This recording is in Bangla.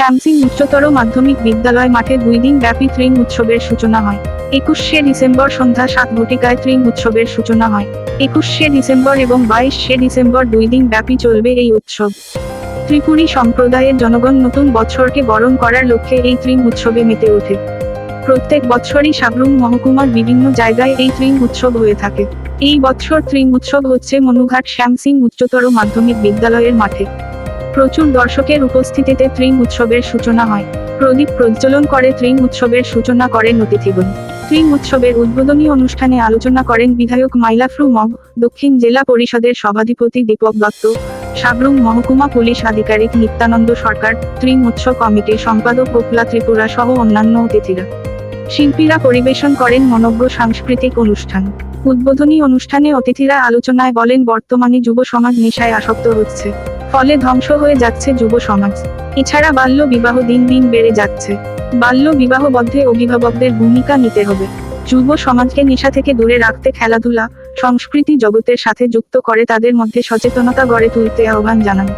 শ্যামসিং উচ্চতর মাধ্যমিক বিদ্যালয় মাঠে দুই দিন ব্যাপী ত্রিং উৎসবের সূচনা হয়। একুশে ডিসেম্বর সন্ধ্যা সাত ঘটিকায় ত্রিং উৎসবের সূচনা হয়। একুশে ডিসেম্বর এবং বাইশে ডিসেম্বর দুই দিন ব্যাপী চলবে এই উৎসব। ত্রিপুরী সম্প্রদায়ের জনগণ নতুন বছরকে বরণ করার লক্ষ্যে এই ত্রিং উৎসবে মেতে ওঠে। প্রত্যেক বছরই সাবরুম মহকুমার বিভিন্ন জায়গায় এই ত্রিং উৎসব হয়ে থাকে। এই বছর ত্রিং উৎসব হচ্ছে মনুঘাট শ্যামসিং উচ্চতর মাধ্যমিক বিদ্যালয়ের মাঠে। প্রচুর দর্শকের উপস্থিতিতে ত্রিং উৎসবের সূচনা হয়। প্রদীপ প্রজ্বলন করে ত্রিং উৎসবের সূচনা করেন অতিথিগণ। ত্রিং উৎসবের উদ্বোধনী অনুষ্ঠানে আলোচনা করেন বিধায়ক মাইলাফ্রু মগ, দক্ষিণ জেলা পরিষদের সভাধিপতি দীপক দত্ত সাবরুম মহকুমা পুলিশ আধিকারিক নিত্যানন্দ সরকার ত্রিং উৎসব কমিটির সম্পাদক গোপলা ত্রিপুরা সহ অন্যান্য অতিথিরা। শিল্পীরা পরিবেশন করেন মনজ্ঞ সাংস্কৃতিক অনুষ্ঠান। উদ্বোধনী অনুষ্ঠানে অতিথিরা আলোচনায় বলেন, বর্তমানে যুব সমাজ নেশায় আসক্ত হচ্ছে। ফলে ধ্বংস হয়ে যাচ্ছে যুব সমাজ। এছাড়া বাল্য বিবাহ দিন দিন বেড়ে যাচ্ছে। বাল্য বিবাহ বদ্ধে অভিভাবকদের ভূমিকা নিতে হবে। যুব সমাজকে নেশা থেকে দূরে রাখতে খেলাধুলা, সংস্কৃতি জগতের সাথে যুক্ত করে তাদের মধ্যে সচেতনতা গড়ে তুলতে আহ্বান জানান।